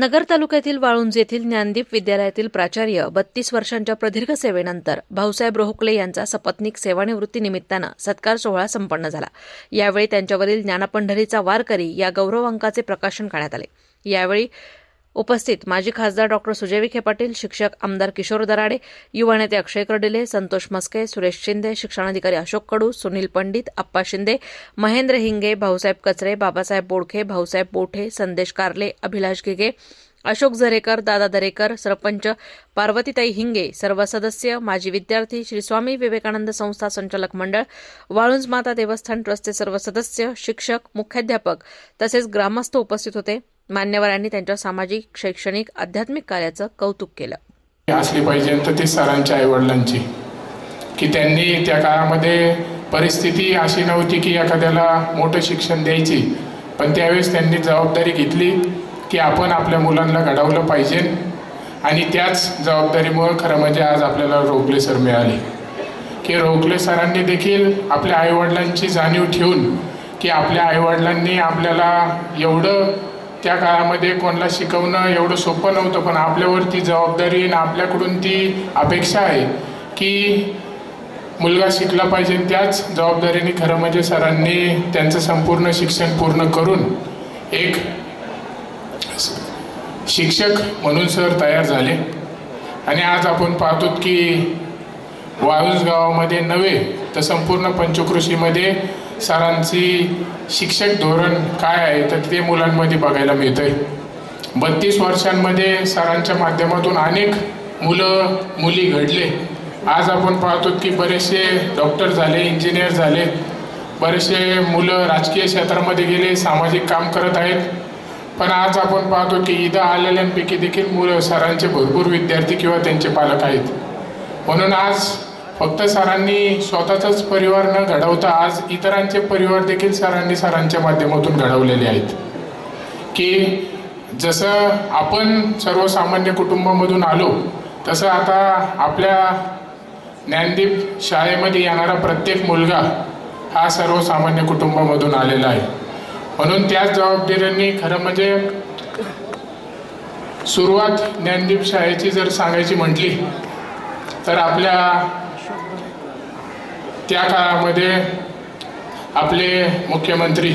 नगर तालुक्यातील वाळुंज येथील ज्ञानदीप विद्यालयातील प्राचार्य बत्तीस वर्षांच्या प्रदीर्घ सेवेनंतर भाऊसाहेब रोहकले यांचा सपत्नीक सेवानिवृत्तीनिमित्तानं सत्कार सोहळा संपन्न झाला. यावेळी त्यांच्यावरील ज्ञानपंढरीचा वारकरी या गौरवांकाचे प्रकाशन करण्यात आले. यावेळी उपस्थित माजी खासदार डॉक्टर सुजय विखे पाटील शिक्षक आमदार किशोर दराडे युवा नेते अक्षय कर्डिले संतोष मस्के सुरेश शिंदे शिक्षणाधिकारी अशोक कडू सुनील पंडित अप्पा शिंदे महेंद्र हिंगे भाऊसाहेब कचरे बाबासाहेब बोडखे भाऊसाहेब बोठे संदेश कारले अभिलाष घिगे अशोक झरेकर दादा दरेकर सरपंच पार्वतीताई हिंगे सर्व सदस्य माजी विद्यार्थी श्री स्वामी विवेकानंद संस्था संचालक मंडळ वाळुंज माता देवस्थान ट्रस्टचे सर्व सदस्य शिक्षक मुख्याध्यापक तसेच ग्रामस्थ उपस्थित होते. मान्यवरांनी त्यांच्या सामाजिक शैक्षणिक आध्यात्मिक कार्याचं कौतुक केलं. असली पाहिजे तर ते सरांच्या आईवडिलांची. की त्यांनी त्या काळामध्ये परिस्थिती अशी नव्हती की एखाद्याला मोठं शिक्षण द्यायची पण त्यावेळेस त्यांनी जबाबदारी घेतली की आपण आपल्या मुलांना घडवलं पाहिजे आणि त्याच जबाबदारीमुळं खरं म्हणजे आज आपल्याला रोखले सर मिळाले. की रोखले सरांनी देखील आपल्या आईवडिलांची जाणीव ठेवून की आपल्या आईवडिलांनी आपल्याला एवढं त्या काळामध्ये कोणाला शिकवणं एवढं सोपं नव्हतं पण आपल्यावर ती जबाबदारी आणि आपल्याकडून ती अपेक्षा आहे की मुलगा शिकला पाहिजे त्याच जबाबदारीने खरं म्हणजे सरांनी त्यांचं संपूर्ण शिक्षण पूर्ण करून एक शिक्षक म्हणून सर तयार झाले. आणि आज आपण पाहतो की वाळूस गावामध्ये नव्हे तर संपूर्ण पंचकृषीमध्ये सरांची शिक्षक धोरण काय आहे तर ते मुलांमध्ये बघायला मिळतं आहे बत्तीस वर्षांमध्ये सरांच्या माध्यमातून अनेक मुलं मुली घडले. आज आपण पाहतो की बरेचसे डॉक्टर झाले इंजिनियर झाले. बरेचसे मुलं राजकीय क्षेत्रामध्ये गेले सामाजिक काम करत आहेत. पण आज आपण पाहतो की इथं आलेल्यांपैकी देखील मुलं सरांचे भरपूर विद्यार्थी किंवा त्यांचे पालक आहेत. म्हणून आज फक्त सरांनी स्वतःचाच परिवार न घडवता आज इतरांचे परिवार देखील सरांनी सरांच्या माध्यमातून घडवलेले आहेत. की जसं आपण सर्वसामान्य कुटुंबामधून आलो तसं आता आपल्या ज्ञानदीप शाळेमध्ये येणारा प्रत्येक मुलगा हा सर्वसामान्य कुटुंबामधून आलेला आहे. म्हणून त्याच जबाबदाऱ्यांनी खरं म्हणजे सुरुवात ज्ञानदीप शाळेची जर सांगायची म्हटली तर आपल्या त्या काळामध्ये आपले मुख्यमंत्री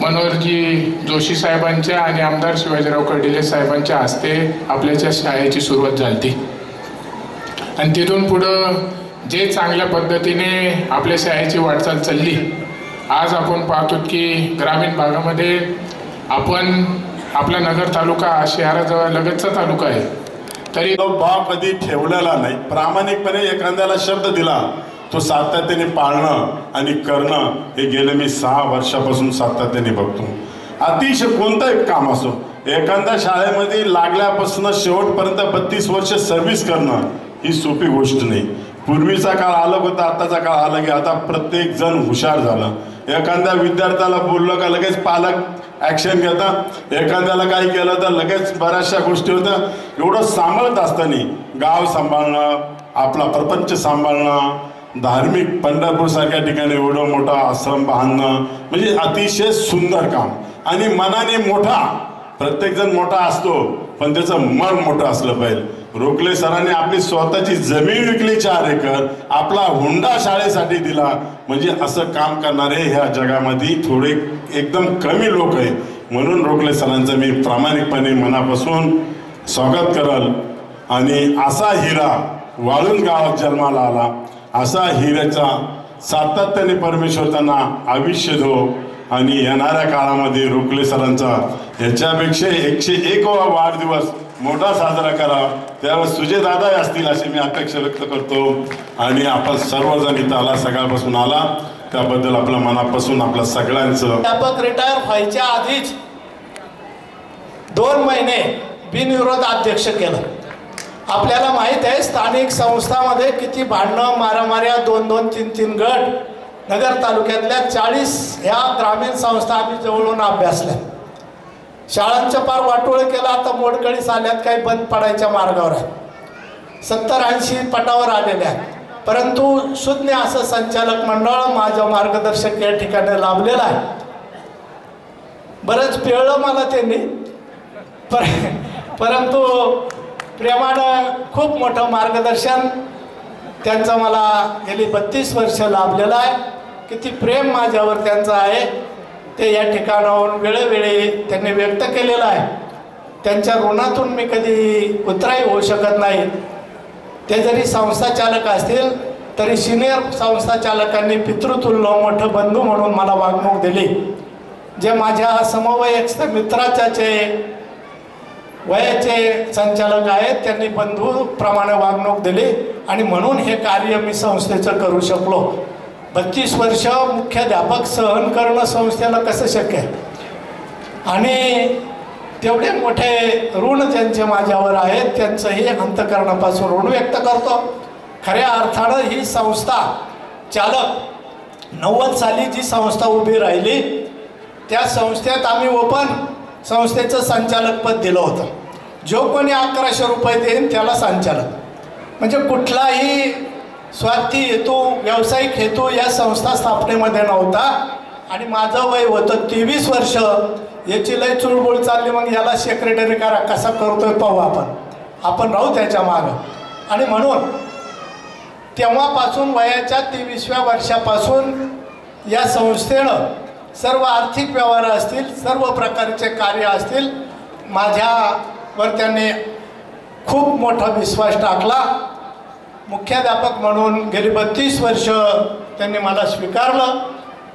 मनोहरजी जोशी साहेबांच्या आणि आमदार शिवाजीराव कर्डिले साहेबांच्या हस्ते आपल्याच्या शाळेची सुरुवात झाली आणि तिथून पुढं जे चांगल्या पद्धतीने आपल्या शाळेची वाटचाल चालली आज आपण पाहतो की ग्रामीण भागामध्ये आपण आपला नगर तालुका शहराजवळ लगतचा तालुका आहे. तरी तो भाव कधी ठेवलेला नाही. प्रामाणिकपणे एखाद्याला शब्द दिला तो सातत्याने पाळणं आणि करणं हे गेले मी सहा वर्षापासून सातत्याने बघतो. अतिशय कोणतं काम असो एखाद्या शाळेमध्ये लागल्यापासून शेवटपर्यंत बत्तीस वर्ष सर्व्हिस करणं ही सोपी गोष्ट नाही. पूर्वीचा काळ अलग होता आताचा काळ आला की आता प्रत्येक जण हुशार झालं. एखाद्या विद्यार्थ्याला बोललं का लगेच पालक ॲक्शन घेतात एखाद्याला काही केलं तर लगेच बऱ्याचशा गोष्टी होत्या एवढं सांभाळत असताना गाव सांभाळणं आपला प्रपंच सांभाळणं धार्मिक पंढरपूरसारख्या ठिकाणी एवढं मोठा आश्रम बांधणं म्हणजे अतिशय सुंदर काम. आणि मनाने मोठा प्रत्येकजण मोठा असतो पण त्याचं मन मोठं असलं पाहिजे. रोखले सरांनी आपली स्वतःची जमीन विकली चार एकर आपला हुंडा शाळेसाठी दिला. म्हणजे असं काम करणारे ह्या जगामध्ये थोडे एकदम कमी लोक आहे म्हणून रोखले सरांचं मी प्रामाणिकपणे मनापासून स्वागत करल. आणि असा हिरा वाळून गावात जन्माला आला. असा हिऱ्याचा सातत्याने परमेश्वर त्यांना आयुष्य धो आणि येणाऱ्या काळामध्ये रोकले सरांचा. ह्याच्यापेक्षा एकशे एक वाढदिवस मोठा साजरा करा. त्यावेळेस तुझे दादा असतील अशी मी अपेक्षा व्यक्त करतो. आणि आपण सर्वजण इथं आला सकाळपासून आला. त्याबद्दल आपल्या मनापासून आपल्या सगळ्यांचं. अध्यापक रिटायर व्हायच्या आधीच दोन महिने बिनविरोध अध्यक्ष केलं. आपल्याला माहीत आहे स्थानिक संस्थामध्ये किती भांडणं मारामाऱ्या दोन दोन तीन तीन गट नगर तालुक्यातल्या चाळीस ह्या ग्रामीण संस्था आम्ही जवळून अभ्यासल्या. शाळांच्या पार वाटोळ केला आता मोडकळीस आल्यात काही बंद पडायच्या मार्गावर आहे सत्तर ऐंशी पटावर आलेल्या आहेत. परंतु शून्य असं संचालक मंडळ माझं मार्गदर्शक या ठिकाणी लाभलेलं आहे. बरंच पिळलं मला त्यांनी. पर परंतु प्रेमानं खूप मोठं मार्गदर्शन. त्यांचं मला गेली बत्तीस वर्ष लाभलेलं आहे. किती प्रेम माझ्यावर त्यांचं आहे. ते या ठिकाणाहून वेळोवेळी त्यांनी व्यक्त केलेलं आहे. त्यांच्या ऋणातून मी कधी उतराई होऊ शकत नाही. ते जरी संस्थाचालक असतील तरी सिनियर संस्थाचालकांनी पितृतुल्य मोठं बंधू म्हणून मला वागणूक दिली. जे माझ्या समवयस्क मित्राच्याचे वयाचे संचालक आहेत त्यांनी बंधूप्रमाणे वागणूक दिली आणि म्हणून हे कार्य मी संस्थेचं करू शकलो. बत्तीस वर्ष मुख्याध्यापक सहन करणं संस्थेला कसं शक्य आहे? आणि तेवढे मोठे ऋण ज्यांचे माझ्यावर आहेत त्यांचंही अंतकरणापासून ऋण व्यक्त करतो. खऱ्या अर्थानं ही संस्था चालक नव्वद साली जी संस्था उभी राहिली त्या संस्थेत आम्ही ओपन संस्थेचं संचालकपद दिलं होतं. जो कोणी अकराशे रुपये देईन त्याला संचालक. म्हणजे कुठलाही स्वार्थी हेतू व्यावसायिक हेतू या संस्था स्थापनेमध्ये नव्हता. आणि माझं वय होतं तेवीस वर्ष. याची लय चुळबुळ चालली मग याला सेक्रेटरी करा कसा करतोय पाहू आपण. आपण राहू त्याच्या मागं. आणि म्हणून तेव्हापासून वयाच्या तेवीसव्या वर्षापासून या संस्थेनं सर्व आर्थिक व्यवहार असतील सर्व प्रकारचे कार्य असतील माझ्यावर त्यांनी खूप मोठा विश्वास टाकला. मुख्याध्यापक म्हणून गेली बत्तीस वर्ष त्यांनी मला स्वीकारलं.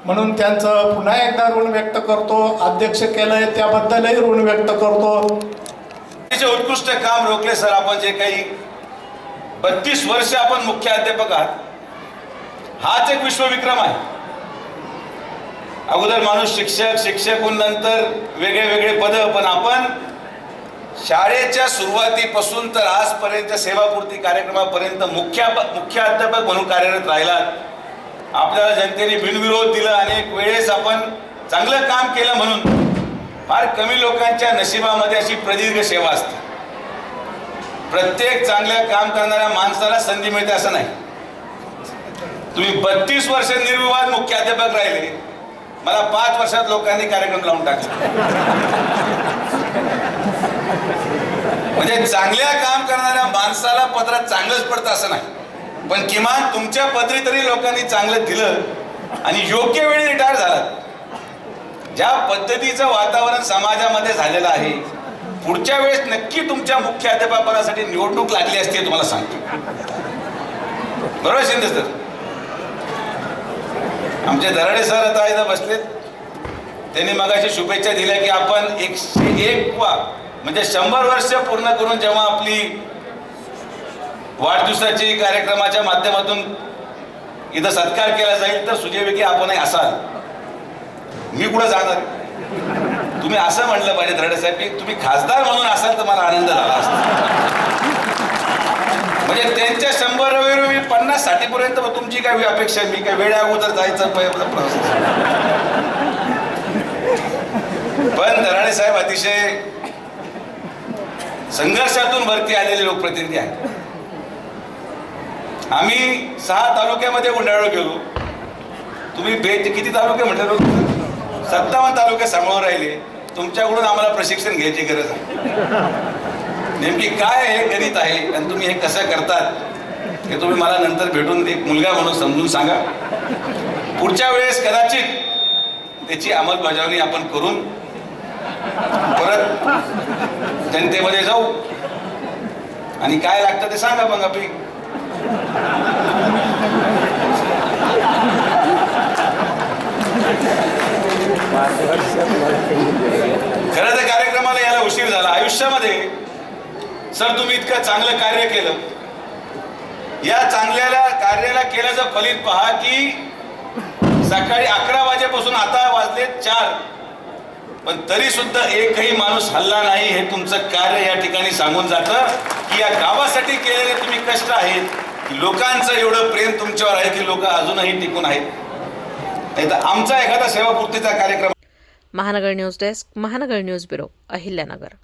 म्हणून त्यांचं पुन्हा एकदा ऋण व्यक्त करतो. अध्यक्ष केलं आहे त्याबद्दलही ऋण व्यक्त करतो. त्याचे उत्कृष्ट काम रोखले सर. आपण जे काही बत्तीस वर्ष आपण मुख्याध्यापक आहात हाच एक विश्वविक्रम आहे. अगोदर माणूस शिक्षक शिक्षक नंतर वेगळे वेगळे पद पण आपण शाळेच्या सुरुवातीपासून तर आजपर्यंत सेवापूर्ती कार्यक्रमापर्यंत मुख्या मुख्याध्यापक म्हणून कार्यरत राहिलात. आपल्याला जनतेने बिनविरोध दिला. अनेक वेळेस आपण चांगलं काम केलं म्हणून. फार कमी लोकांच्या नशिबामध्ये अशी प्रदीर्घ सेवा असते. प्रत्येक चांगल्या काम करणाऱ्या माणसाला संधी मिळते असं नाही. तुम्ही बत्तीस वर्ष निर्विवाद मुख्याध्यापक राहिले. मला पाच वर्षात लोकांनी कार्यक्रम लावून टाकला. म्हणजे चांगल्या काम करणाऱ्या माणसाला पत्रात चांगलंच पडतं असं नाही. पण किमान तुमच्या पत्री तरी लोकांनी चांगलं दिलं आणि योग्य वेळी रिटायर झाला ज्या पद्धतीचं वातावरण समाजामध्ये झालेलं आहे पुढच्या वेळेस नक्की तुमच्या मुख्य अध्यापनासाठी निवडणूक लागली असते तुम्हाला सांगतो. बरोबर शिंदे सर? आमचे दराडे सर आता इथं बसलेत. त्यांनी मगाशी शुभेच्छा दिल्या की आपण एकशे एक वा म्हणजे शंभर वर्ष पूर्ण करून जेव्हा आपली वाढदिवसाची कार्यक्रमाच्या माध्यमातून इथं सत्कार केला जाईल तर सुजयविकी आपणही असाल. मी कुठं जाणार? तुम्ही असं म्हटलं पाहिजे दराडे साहेब की तुम्ही खासदार म्हणून असाल तर मला आनंद झाला असता. म्हणजे त्यांच्या शंभर वेळी मी पन्नास साठीपर्यंत तुमची काय अपेक्षा मी काय वेळ अगोदर जायचं पण धराणे साहेब अतिशय संघर्षातून भरती आलेले लोकप्रतिनिधी आहेत. आम्ही सहा तालुक्यामध्ये गुंडाळू गेलो. तुम्ही भेट किती तालुके म्हटलं? सत्तावन्न तालुके सांभाळून राहिले. तुमच्याकडून आम्हाला प्रशिक्षण घ्यायची गरज आहे. नेमकी काय हे गणित आहे आणि तुम्ही हे कसं करतात हे तुम्ही मला नंतर भेटून एक मुलगा म्हणून समजून सांगा. पुढच्या वेळेस कदाचित त्याची अंमलबजावणी आपण करून परत जनतेमध्ये जाऊ. आणि काय लागतं ते सांगा मग आपली. खरं तर कार्यक्रमाला यायला उशीर झाला. आयुष्यामध्ये सर तुम्ही इतकं चांगलं कार्य केलं. या चांगल्याला कार्याला केल्याचं फलित पहा की सकाळी अकरा वाजेपासून आता वाजले चार. पण तरी सुद्धा एकही माणूस हल्ला नाही हे तुमचं कार्य या ठिकाणी सांगून जातं की या गावासाठी केलेले तुम्ही कष्ट आहेत. लोकांचं एवढं प्रेम तुमच्यावर आहे की लोक अजूनही टिकून आहेत. नाही तर आमचा एखादा सेवापूर्तीचा कार्यक्रम Mahanagar news desk Mahanagar news bureau Ahilyanagar.